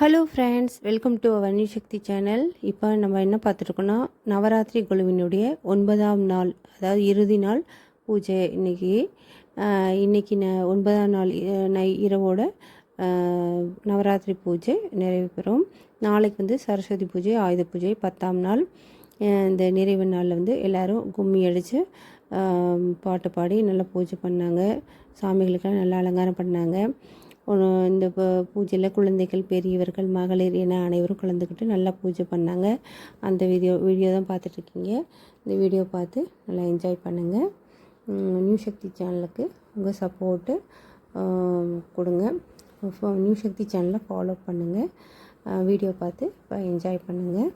Hello friends welcome to our Sakthi channel இப்போ நம்ம என்ன பார்த்துருக்கோன்னா நவராத்திரி குழுவினுடைய ஒன்பதாம் நாள் அதாவது இறுதி நாள் பூஜை இன்னைக்கு. இன்றைக்கி இன்னைக்கு ந ஒன்பதாம் நாள் நை இரவோட நவராத்திரி பூஜை நிறைவு பெறும். நாளைக்கு வந்து சரஸ்வதி பூஜை ஆயுத பூஜை பத்தாம் நாள். இந்த நிறைவு நாளில் வந்து எல்லோரும் கும்மி அடித்து பாட்டு பாடி நல்லா பூஜை பண்ணாங்க. சாமிகளுக்கெல்லாம் நல்லா அலங்காரம் பண்ணாங்க. இந்த பூஜையில் குழந்தைகள் பெரியவர்கள் மகளிர் என அனைவரும் கலந்துக்கிட்டு நல்லா பூஜை பண்ணாங்க. அந்த வீடியோ வீடியோ தான் பார்த்துட்ருக்கீங்க. இந்த வீடியோ பார்த்து நல்லா என்ஜாய் பண்ணுங்கள் நியூ சக்தி சேனலுக்கு உங்கள் சப்போர்ட்டு கொடுங்க. ஃபோ- நியூ சக்தி சேனலை ஃபாலோ பண்ணுங்கள் வீடியோ பார்த்து என்ஜாய் பண்ணுங்கள்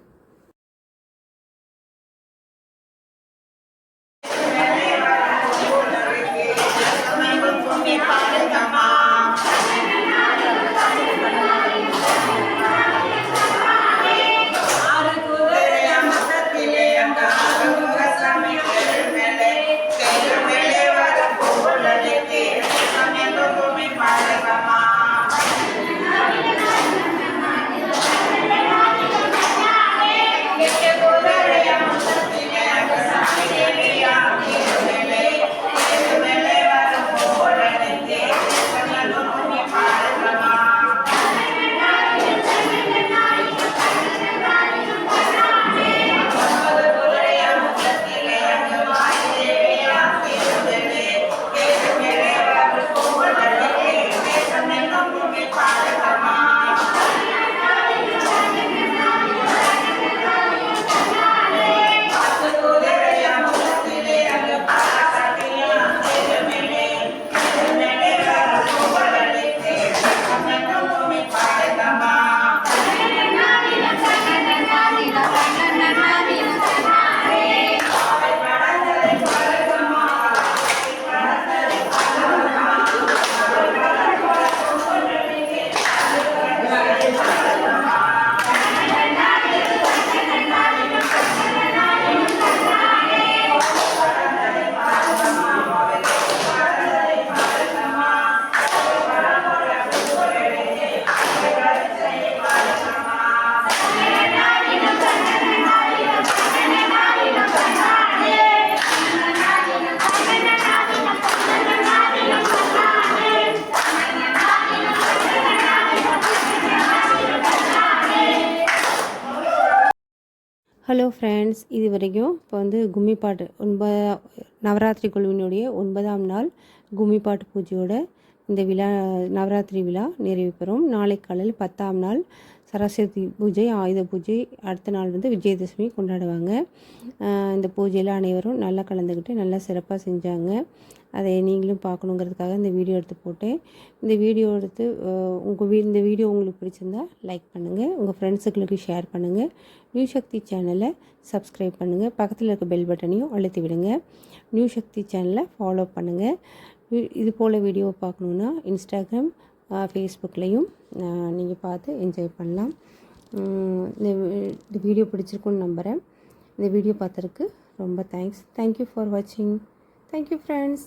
ஹலோ ஃப்ரெண்ட்ஸ் இது வரைக்கும் இப்போ வந்து கும்மி பாட்டு நவராத்திரி குழுவினுடைய ஒன்பதாம் நாள் கும்மி பாட்டு பூஜையோட இந்த விழா நவராத்திரி விழா நிறைவு பெறும். நாளை காலையில் பத்தாம் நாள் சரஸ்வதி பூஜை ஆயுத பூஜை. அடுத்த நாள் வந்து விஜயதசமி கொண்டாடுவாங்க. இந்த பூஜையில் அனைவரும் நல்லா கலந்துக்கிட்டு நல்லா சிறப்பாக செஞ்சாங்க. அதை நீங்களும் பார்க்கணுங்கிறதுக்காக இந்த வீடியோ எடுத்து போட்டேன். இந்த வீடியோ எடுத்து உங்கள் வீ இந்த வீடியோ உங்களுக்கு பிடிச்சிருந்தா லைக் பண்ணுங்கள் உங்கள் ஃப்ரெண்ட்ஸுங்களுக்கு ஷேர் பண்ணுங்கள் நியூ சக்தி சேனலை சப்ஸ்கிரைப் பண்ணுங்கள் பக்கத்தில் இருக்க பெல் பட்டனையும் அழுத்தி விடுங்க. நியூ சக்தி சேனலை ஃபாலோ பண்ணுங்கள் இது போல் வீடியோ பார்க்கணுன்னா இன்ஸ்டாகிராம் ஃபேஸ்புக்லேயும் நீங்கள் பார்த்து என்ஜாய் பண்ணலாம். இந்த இந்த வீடியோ பிடிச்சிருக்குன்னு நம்புகிறேன் இந்த வீடியோ பார்த்ததுக்கு ரொம்ப தேங்க்ஸ் தேங்க்யூ ஃபார் வாட்சிங் தேங்க்யூ ஃப்ரெண்ட்ஸ்